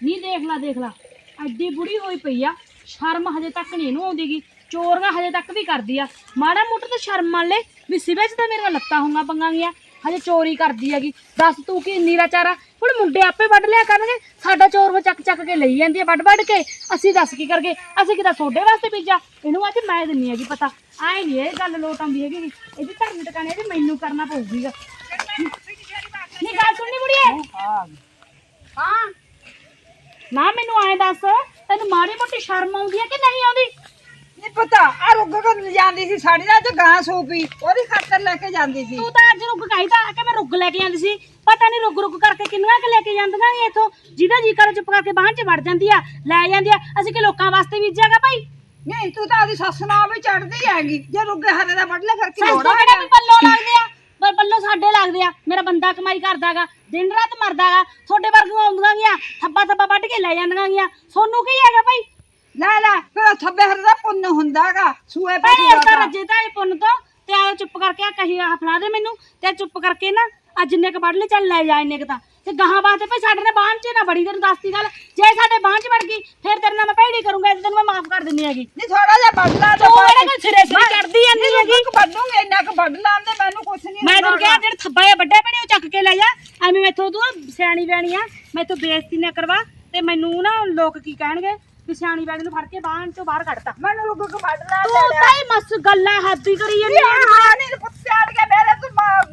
ਨਹੀਂ ਦੇਖ ਲਾ ਦੇਖ ਲਾ। ਐਡੀ ਬੁੜੀ ਹੋਈ ਪਈ ਆ ਸ਼ਰਮ ਹਜੇ ਤੱਕ ਨਹੀਂ ਇਹਨੂੰ ਆਉਂਦੀਗੀ। ਚੋਰੀਆਂ ਹਜੇ ਤੱਕ ਵੀ ਕਰਦੀ ਆ। ਮਾੜਾ ਮੋਟਾ ਤਾਂ ਸ਼ਰਮ ਮੰਨ ਲੈ ਵੀ ਸਿਵੇ ਚ ਤਾਂ ਮੇਰੀਆਂ ਲੱਤਾਂ ਹੁੰਗਾ ਪੰਗਾਂ ਗੀਆਂ ਹਜੇ ਚੋਰੀ ਕਰਦੀ ਹੈਗੀ। ਦੱਸ ਤੂੰ ਕੀ ਨੀਰਾ ਚਾਰਾ ਹੁਣ ਮੁੰਡੇ ਆਪੇ ਵੱਢ ਲਿਆ ਕਰਨਗੇ। ਸਾਡਾ ਚੋਰ ਵਾ ਚੱਕ ਚੱਕ ਕੇ ਲਈ ਜਾਂਦੀ ਆ ਵੱਢ ਵੱਢ ਕੇ। ਅਸੀਂ ਦੱਸ ਕੀ ਕਰਗੇ? ਅਸੀਂ ਕਿਤਾ ਸੋਡੇ ਵਾਸਤੇ ਬੀਜਾ ਇਹਨੂੰ ਅੱਜ ਮੈਂ ਦਿੰਨੀ ਹੈਗੀ ਪਤਾ। ਆਏ ਨਹੀਂ ਇਹ ਗੱਲ ਲੋਟ ਆਉਂਦੀ ਹੈਗੀ। ਇਹਦੀ ਧਰਨ ਟਿਕਾਣੇ ਤੇ ਮੈਨੂੰ ਕਰਨਾ ਪਊਗੀ। ਨਹੀਂ ਗੱਲ ਸੁਣਨੀ ਬੁੜੀਏ। ਹਾਂ। ਨਾ ਮੈਨੂੰ ਐਂ ਦੱਸ ਤੈਨੂੰ ਮਾੜੀ ਮੋਟੀ ਸ਼ਰਮ ਆਉਂਦੀ ਹੈ ਕਿ ਨਹੀਂ ਆਉਂਦੀ? ਨਹੀਂ ਪਤਾ ਆ ਰੁੱਗ ਕਰ ਜਾਂਦੀ ਸੀ ਸਾਡੀ ਨਾਲ ਤੇ ਗਾਂ ਸੂਪੀ ਉਹਦੀ ਖਾਤਰ ਲੈ ਕੇ ਜਾਂਦੀ ਸੀ। ਤੂੰ ਤਾਂ ਅੱਜ ਰੁੱਗ ਤਾਂ ਕਿ ਮੈਂ ਰੁੱਗ ਲੈ ਕੇ ਜਾਂਦੀ ਸੀ। ਪਤਾ ਨਹੀਂ ਰੁੱਗ ਰੁੱਗ ਕਰਕੇ ਕਿੰਨੀਆਂ ਕਿ ਲੈ ਕੇ ਜਾਂਦੀਆਂ ਨੇ ਇੱਥੋਂ। ਜਿਹਦਾ ਜੀ ਕਰ ਚੁੱਪ ਕਰਕੇ ਬਾਹਰ ਚ ਵੜ ਜਾਂਦੀ ਆ ਲੈ ਜਾਂਦੀ ਆ। ਅਸੀਂ ਕਿ ਲੋਕਾਂ ਵਾਸਤੇ ਬੀਜਿਆਗਾ ਭਾਈ? ਨਹੀਂ ਤੂੰ ਤਾਂ ਉਹਦੀ ਸੱਸ ਨਾਲ ਵੀ ਚੜਦੀ ਹੈਗੀ। ਜੇ ਰੁੱਗੇ ਹਰੇ ਦਾ ਵੱਢ ਲੈ ਫਿਰ ਕੀ ਸੱਸ ਲੋੜ ਤੋਂ ਆ ਕਿਹੜਾ ਵੀ ਪੱਲੋ ਲੱਗਦੇ ਆ? ਪਰ ਪੱਲੋ ਸਾਡੇ ਲੱਗਦੇ ਆ। ਮੇਰਾ ਬੰਦਾ ਕਮਾਈ ਕਰਦਾਗਾ ਦਿਨ ਰਾਤ ਮਰਦਾਗਾ ਤੁਹਾਡੇ ਵਰਗੀਆਂ ਆਉਂਦੀਆਂ ਗੀਆਂ ਥੱਬਾ ਥੱਬਾ ਵੱਢ ਕੇ ਲੈ ਜਾਂਦੀਆਂ ਗੀਆਂ। ਸੋਨੂੰ ਕੀ ਹੈਗਾ ਭਾਈ? ਲੈ ਲੈ ਉਹ ਥੱਬੇ ਹਰੇ ਦਾ ਪੁੰਨ ਹੁੰਦਾਗਾ ਸੂਏ ਭਾਈ ਪਸ਼ੂ ਇਸ ਤਾਂ। ਰੱਜੇ ਤਾਂ ਇਹ ਪੁੰਨ ਤੋਂ ਤੇ ਆ ਚੁੱਪ ਕਰਕੇ ਆ ਕਹੀ ਆ ਫੜਾ ਦੇ ਮੈਨੂੰ ਤੇ ਚੁੱਪ ਕਰਕੇ ਨਾ ਆ ਜਿੰਨੇ ਕ ਵੱਢ ਲੈ ਚੱਲ ਲੈ ਜਾ ਇੰਨੇ ਕ ਤਾਂ। ਤੇ ਗਾਹਾਂ ਵਾਸਤੇ ਭਾਈ ਸਾਡੇ ਨੇ ਬਾਹਨ ਚ ਨਾ ਬੜੀ ਤੈਨੂੰ ਦੱਸਦੀ ਗੱਲ। ਜੇ ਸਾਡੇ ਚ ਵੜ ਗਈ ਫਿਰ ਤੇਰੇ ਨਾਲ ਮੈਂ ਭੈੜੀ ਕਰੂੰਗਾ ਤੇ ਤੈਨੂੰ ਮੈਂ ਮਾਫ ਕਰ ਦਿੰਨੀ ਹੈਗੀ। ਨਹੀਂ ਥੋੜਾ ਜਿਹਾ ਵੱਢ ਲਾ ਤੂੰ ਇਹਦੇ ਕੋਲ ਸਿਰੇ ਸਿਰੇ ਚੜਦੀ ਜਾਂਦੀ ਹੈਗੀ। ਵੱਢੂਗੇ ਇੰਨਾ ਕੁ ਵੱਢ ਲਾਂਦੇ ਮੈਨੂੰ ਕੁਛ ਨਹੀਂ ਮੈਂ ਤੈਨੂੰ ਕਿਹਾ ਜਿਹੜਾ ਥੱਬਾ ਜਿਹਾ ਵੱਡਾ ਪਣੇ ਉਹ ਚੱਕ ਕੇ ਲੈ ਜਾ। ਐਵੇਂ ਮੈਥੋਂ ਤੂੰ ਸਿਆਣੀ ਬੈਣੀ ਆ ਮੈਥੋਂ ਬੇਇੱਜ਼ਤੀ ਨਾ ਕਰਵਾ ਤੇ ਮੈਨੂੰ ਨਾ ਲੋਕ ਕੀ ਕਹਿਣਗੇ? ਵੀ ਸਿਆਣੀ ਬੈਣੀ ਨੂੰ ਫੜ ਕੇ ਬਾਹਨ ਚੋਂ ਬਾਹਰ ਕੱਢਤਾ। ਮੈਨੂੰ ਰੁੱਗ ਕੇ ਵੱਢ ਲਾ ਤੂੰ ਤਾਂ ਹੀ ਮਸ ਗੱਲਾਂ ਹੱਦੀ ਕਰੀ ਜਾਂਦੀ ਆ। ਹਾਂ ਨਹੀਂ ਪੁੱਛਾੜ ਕੇ ਮੇਰੇ ਤੂੰ ਮਾਂ-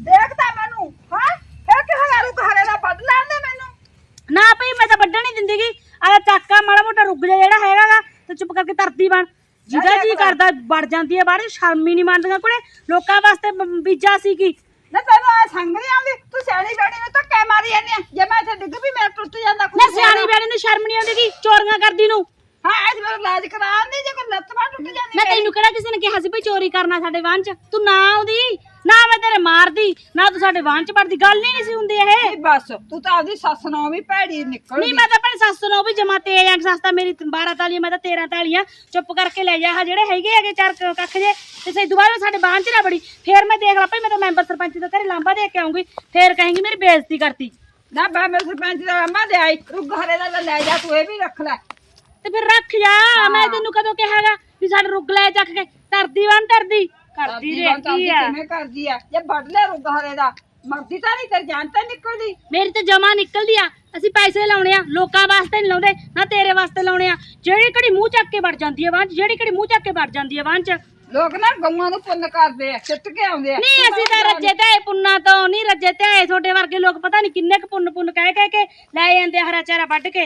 ਦੇਖਦਾ ਮੈਨੂੰ ਹਾਂ ਫਿਰ ਕਿ ਹਰੇ ਰੁੱਗ ਹਰੇ ਦਾ ਵੱਢ ਲਾਂਦੇ ਮੈਨੂੰ ਨਾ ਭਈ ਮੈਂ ਤਾਂ ਵੱਢਣ ਨਹੀਂ ਦਿੰਦੀਗੀ ਆਲਾ ਚਾਕਾ ਮਾੜਾ ਮੋਟਾ ਰੁੱਗ ਜਿਹਾ ਜਿਹੜਾ ਹੈਗਾਗਾ ਤੇ ਚੁੱਪ ਕਰਕੇ ਧਰਤੀ ਬਣ। ਜਿਹਦਾ ਜੀ ਕਰਦਾ ਵੜ ਜਾਂਦੀ ਹੈ ਬਾਹਰ ਸ਼ਰਮ ਹੀ ਨਹੀਂ ਮੰਨਦੀਆਂ ਕੁੜੇ। ਲੋਕਾਂ ਵਾਸਤੇ ਬ- ਬੀਜਾ ਸੀ ਕੀ? ਨਾ ਤੈਨੂੰ ਆ ਸੰਗ ਨਹੀਂ ਆਉਂਦੀ? ਤੂੰ ਸਿਆਣੀ ਬੈਣੀ ਨੂੰ ਧੱਕੇ ਮਾਰੀ ਜਾਂਦੀ ਆ। ਜੇ ਮੈਂ ਇੱਥੇ ਡਿੱਗ ਵੀ ਮੇਰਾ ਟੁੱਟ ਜਾਂਦਾ ਨਾ ਸਿਆਣੀ ਬੈਣੀ ਨੂੰ ਸ਼ਰਮ ਨਹੀਂ ਆਉਂਦੀ ਕੀ? ਚੋਰੀਆਂ ਕਰਦੀ ਨੂੰ। ਹਾਂ ਅੱਜ ਮੇਰਾ ਇਲਾਜ ਕਰਾਉਂਦੀ ਜੇ ਕੋਈ ਲੱਤ ਬਾਂਹ ਟੁੱਟ ਜਾਂਦੀ ਨਾ ਤੈਨੂੰ ਕਿਹੜਾ ਕਿਸੇ ਨੇ ਕਿਹਾ ਸੀ ਭਈ ਚੋਰੀ ਕਰਨਾ ਸਾਡੇ ਵਾਹਨ ਚ? ਤੂੰ ਨਾ ਆਉਂਦੀ। ਨਾ ਮੈਂ ਤੇਰੇ ਮਾਰਦੀ ਨਾ ਤੂੰ ਸਾਡੇ ਵਾਹਨ ਚ ਵੜਦੀ ਗੱਲ ਹੀ ਨਹੀਂ ਸੀ ਹੁੰਦੀ ਇਹ। ਨਹੀਂ ਬਸ ਤੂੰ ਤਾਂ ਆਪਦੀ ਸੱਸ ਨਾਲ ਵੀ ਭੈੜੀ ਨਿਕਲ ਨਹੀਂ ਮੈਂ ਤਾਂ ਆਪਣੀ ਸੱਸ ਨੂੰ ਵੀ ਜਮਾ ਤੇਜ ਆ ਸੱਸ ਤਾਂ ਮੇਰੀ 12 ਤਾਲੀ ਮੈਂ ਤਾਂ 13 ਤਾਲੀਆਂ। ਚੁੱਪ ਕਰਕੇ ਲੈ ਜਾ ਆਹ ਜਿਹੜੇ ਹੈਗੇ ਹੈਗੇ ਚਾਰ ਕ- ਕੱਖ ਜੇ। ਤੇ ਸੇ ਦੁਬਾਰਾ ਸਾਡੇ ਬਾਹਨ ਚ ਨਾ ਬੜੀ ਫੇਰ ਮੈਂ ਦੇਖ ਲਾ ਭਈ ਮੈਂ ਤਾਂ ਮੈਂਬਰ ਸਰਪੰਚ ਦੇ ਘਰੇ ਲਾਂਬਾ ਦੇ ਕੇ ਆਉਂਗੀ ਫੇਰ ਕਹੇਂਗੀ ਮੇਰੀ ਬੇਇੱਜ਼ਤੀ ਕਰਤੀ। ਨਾ ਬਾ ਮੇਰੇ ਸਰਪੰਚ ਦਾ ਅੰਮਾ ਦੇ ਆਈ। ਰੁੱਗ ਹਰੇ ਦਾ ਤਾਂ ਲੈ ਜਾ ਤੂੰ ਇਹ ਵੀ ਰੱਖ ਲੈ। ਤੇ ਫਿਰ ਰੱਖ ਜਾ। ਮੈਂ ਤੈਨੂੰ ਕਦੋਂ ਕਿਹਾਗਾ ਵੀ ਸਾਡਾ ਰੁੱਗ ਲੈ ਚੱਕ ਕੇ ਧਰਦੀ ਵਾਂ ਧਰਦੀ। ਕਰਦੀ ਦੇਖੀ ਆ। ਕਿਵੇਂ ਕਰਦੀ ਆ? ਜੇ ਵੱਢ ਲੈ ਰੁੱਗ ਹਰੇ ਦਾ ਮਰਦੀ ਤਾਂ ਨਹੀਂ ਤੇਰੀ ਜਾਨ ਤਾਂ ਨਿਕਲਦੀ। ਮੇਰੀ ਤੇ ਜਮਾ ਨਿਕਲਦੀ ਆ। ਅਸੀਂ ਪੈਸੇ ਲਾਉਣੇ ਆ। ਲੋਕਾਂ ਵਾਸਤੇ ਨਹੀਂ ਲਾਉਂਦੇ ਨਾ ਤੇਰੇ ਵਾਸਤੇ ਲਾਉਣੇ ਆ। ਜਿਹੜੀ ਘੜੀ ਮੂੰਹ ਚੱਕ ਕੇ ਵੜ ਜਾਂਦੀ ਆ ਵਾਂ 'ਚ ਜਿਹੜੀ ਘੜੀ ਮੂੰਹ ਚੱਕ ਕੇ ਵੜ ਜਾਂਦੀ ਆ ਵਾਂ 'ਚ ਲੋਕ ਨਾ ਗਊਆਂ ਨੂੰ ਪੁੰਨ ਕਰਦੇ ਆ ਸਿੱਟ ਕੇ ਆਉਂਦੇ ਆ। ਨਹੀਂ ਅਸੀਂ ਤਾਂ ਰੱਜੇ ਤੇ ਪੁੰਨਾ ਤੋਂ ਨਹੀਂ ਰੱਜੇ ਤੇ ਤੁਹਾਡੇ ਵਰਗੇ ਲੋਕ ਪਤਾ ਨਹੀਂ ਕਿੰਨੇ ਕੁ ਪੁੰਨ ਪੁੰਨ ਕਹਿ ਕਹਿ ਕੇ ਲੈ ਜਾਂਦੇ ਆ ਹਰਾ ਚਾਰਾ ਵੱਢ ਕੇ।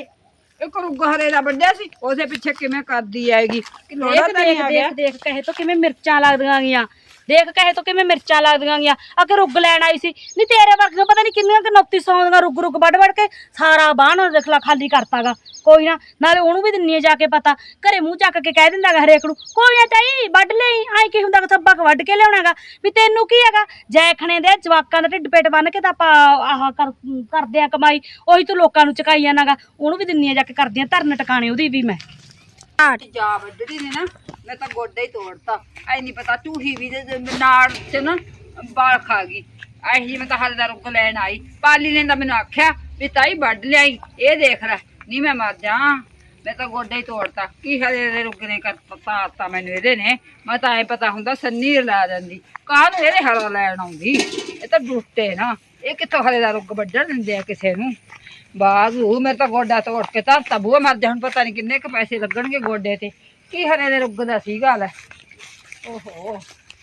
ਇੱਕ ਰੁੱਗ ਹਰੇ ਦਾ ਵੱਢਿਆ ਸੀ ਉਹਦੇ ਪਿੱਛੇ ਕਿਵੇਂ ਕਰਦੀ ਆਏਗੀ? ਕਿ ਲੋੜਾ ਦੇਖ ਦੇਖ ਦੇਖ ਕਹੇ ਤੋਂ ਕਿਵੇਂ ਮਿਰਚਾਂ ਲੱਗਦੀਆਂ ਗੀਆਂ ਦੇਖ ਕਹੇ ਤੋਂ ਕਿਵੇਂ ਮਿਰਚਾਂ ਲੱਗਦੀਆਂ ਗੀਆਂ ਆ ਕੇ ਰੁੱਗ ਲੈਣ ਆਈ ਸੀ। ਨਹੀਂ ਤੇਰੇ ਵਰਗੇ ਪਤਾ ਨਹੀਂ ਕਿੰਨੀਆਂ ਕਿ 29 ਸੌਂਦੀਆਂ ਰੁੱਗ ਰੁੱਗ ਵੱਢ ਵੱਢ ਕੇ ਸਾਰਾ ਬਾਹਨ ਦੇਖ ਲਾ, ਖਾਲੀ ਕਰਤਾਗਾ। ਕੋਈ ਨਾ, ਨਾਲੇ ਉਹਨੂੰ ਵੀ ਦਿੰਨੀ ਆ ਜਾ ਕੇ ਪਤਾ। ਘਰੇ ਮੂੰਹ ਚੱਕ ਕੇ ਕਹਿ ਦਿੰਦਾ ਗਾ ਹਰੇਕ ਨੂੰ, ਕੋਈ ਨਾ ਤਾਈ, ਵੱਢ ਲਈ ਆਏ ਕੀ ਹੁੰਦਾ ਥੱਬਾ ਕ ਵੱਢ ਕੇ ਲਿਆਉਣਾਗਾ? ਵੀ ਤੈਨੂੰ ਕੀ ਹੈਗਾ? ਜੈਖਣੇ ਦੇ ਜਵਾਕਾਂ ਦਾ ਢਿੱਡ ਪੇਟ ਬੰਨ ਕੇ ਤਾਂ ਆਪਾਂ ਆਹ ਕਰ ਕਰਦੇ ਆ ਕਮਾਈ, ਉਹੀ ਤੂੰ ਲੋਕਾਂ ਨੂੰ ਚਕਾਈ ਜਾਣਾਗਾ। ਉਹਨੂੰ ਵੀ ਦਿੰਨੀ ਆ ਜਾ ਕੇ ਕਰਦੀਆਂ ਧਰਨ ਟਿਕਾਣੇ ਉਹਦੀ ਵੀ ਮੈਂ। ਜਾ ਵੱਢੜੀ ਨੇ ਨਾ, ਮੈਂ ਤਾਂ ਗੋਡਾ ਹੀ ਤੋੜਤਾ। ਐ ਨਹੀਂ ਪਤਾ ਝੂਠੀ ਵੀ ਦੇ ਦੇ ਨਾੜ ਚ ਨਾ ਬਾਲ ਖਾ ਗਈ। ਐ ਜੀ ਮੈਂ ਤਾਂ ਹਲ ਦਾ ਲੈਣ ਆਈ। ਪਾਲੀ ਨੇ ਤਾਂ ਮੈਨੂੰ ਆਖਿਆ ਵੀ ਤਾਈ ਵੱਢ ਲਿਆਈ, ਇਹ ਦੇਖ ਲੈ। ਨਹੀਂ ਮੈਂ ਮਰ ਜਾ। ਮੈਂ ਤਾਂ ਗੋਡਾ ਹੀ ਤੋੜਤਾ। ਕੀ ਹਲੇ ਦੇ ਰੁੱਗ ਨੇ ਕਰ ਪਤਾ ਆਤਾ ਮੈਨੂੰ ਇਹਦੇ ਨੇ। ਮੈਂ ਤਾਂ ਐ ਪਤਾ ਹੁੰਦਾ ਸੰਨੀ ਲਾ ਦਿੰਦੀ ਕਾਹਨੂੰ ਇਹਦੇ ਹਲ ਲੈਣ ਆਉਂਦੀ? ਇਹ ਤਾਂ ਡੁੱਟੇ ਨਾ। ਇਹ ਕਿੱਥੋਂ ਹਲੇ ਦਾ ਰੁੱਗ ਵੱਢਣ ਦਿੰਦੇ ਆ ਕਿਸੇ ਨੂੰ? ਬਾਜ਼ੂ ਮੇਰੇ ਤਾਂ ਗੋਡਾ ਤੋੜ ਕੇ ਧਰਤਾ ਬੂਆ ਮਰ ਜਾ ਹੁਣ ਪਤਾ ਨਹੀਂ ਕਿੰਨੇ ਕ ਪੈਸੇ ਲੱਗਣਗੇ ਗੋਡੇ ਤੇ। ਕੀ ਹਰੇ ਦੇ ਰੁੱਗ ਦਾ ਸੀਗਾ ਲੈ ਓਹੋ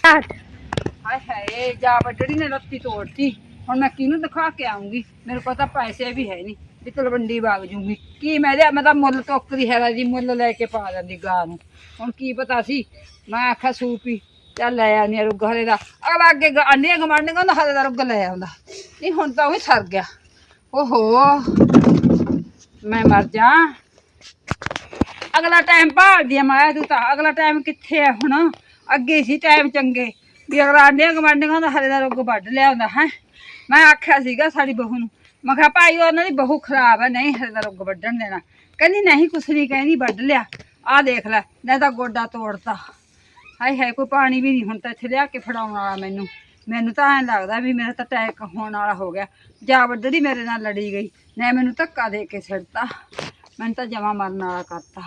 ਹਾਏ ਹਾਏ ਜਾ ਵੱਡੜੀ ਨੇ ਲੱਤੀ ਤੋੜਤੀ। ਹੁਣ ਮੈਂ ਕਿਹਨੂੰ ਦਿਖਾ ਕੇ ਆਉਂਗੀ ਮੇਰੇ ਕੋਲ ਤਾਂ ਪੈਸੇ ਵੀ ਹੈ ਨਹੀਂ ਵੀ ਤਲਵੰਡੀ ਵਗ ਜੂੰਗੀ। ਕੀ ਮੈਂ ਦੇ ਮੈਂ ਤਾਂ ਮੁੱਲ ਟੋਕਰੀ ਹੈਗਾ ਜੀ ਮੁੱਲ ਲੈ ਕੇ ਪਾ ਦਿੰਦੀ ਗਾਂ ਨੂੰ। ਹੁਣ ਕੀ ਪਤਾ ਸੀ? ਮੈਂ ਆਖਿਆ ਸੂਪੀ ਚੱਲ ਲੈ ਆਨੀ ਰੁੱਗ ਹਰੇ ਦਾ। ਅਗਲਾ ਅੱਗੇ ਆਂਡੀਆਂ ਗਮਾਂਡੀਆਂ ਦਾ ਹਰੇ ਦਾ ਰੁੱਗ ਲੈ ਆਉਂਦਾ। ਨਹੀਂ ਹੁਣ ਤਾਂ ਉਹ ਸਰ ਗਿਆ। ਓਹੋ, ਮੈਂ ਮਰ ਜਾ। ਅਗਲਾ ਟਾਈਮ ਭਾਲਦੀ ਆ ਮੈਂ ਤੂੰ ਤਾਂ। ਅਗਲਾ ਟਾਈਮ ਕਿੱਥੇ ਆ ਹੁਣ? ਅੱਗੇ ਸੀ ਟਾਈਮ ਚੰਗੇ। ਵੀ ਅਗਲਾ ਆਂਡੀਆਂ ਗਮਾਂਡੀਆਂ ਦਾ ਹਰੇ ਦਾ ਰੁੱਗ ਵੱਢ ਲਿਆਉਂਦਾ ਹੈ। ਮੈਂ ਆਖਿਆ ਸੀਗਾ ਸਾਡੀ ਬਹੂ ਨੂੰ। ਮੈਂ ਕਿਹਾ, ਭਾਈ ਉਹਨਾਂ ਦੀ ਬਹੂ ਖਰਾਬ ਹੈ ਨਹੀਂ ਹਰੇ ਦਾ ਰੁੱਗ ਵੱਢਣ ਦੇਣਾ। ਕਹਿੰਦੀ, ਨਹੀਂ, ਕੁਛ ਨਹੀਂ, ਕਹਿੰਦੀ, ਵੱਢ ਲਿਆ। ਆਹ ਦੇਖ ਲੈ ਨਹੀਂ ਤਾਂ ਗੋਡਾ ਤੋੜਤਾ। ਹਾਏ ਹਾਏ, ਕੋਈ ਪਾਣੀ ਵੀ ਨਹੀਂ ਹੁਣ ਤਾਂ ਇੱਥੇ ਲਿਆ ਕੇ ਫੜਾਉਣ ਵਾਲਾ ਮੈਨੂੰ। ਮੈਨੂੰ ਤਾਂ ਐਂ ਲੱਗਦਾ ਵੀ ਮੇਰਾ ਤਾਂ ਅਟੈਕ ਹੋਣ ਵਾਲਾ ਹੋ ਗਿਆ। ਜਾ ਵੱਡੜੀ ਮੇਰੇ ਨਾਲ ਲੜੀ ਗਈ, ਨੇ ਮੈਨੂੰ ਧੱਕਾ ਦੇ ਕੇ ਛੱਡਤਾ ਮੈਨੂੰ ਤਾਂ ਜਮਾ ਮਰਨ ਵਾਲਾ ਕਰਤਾ।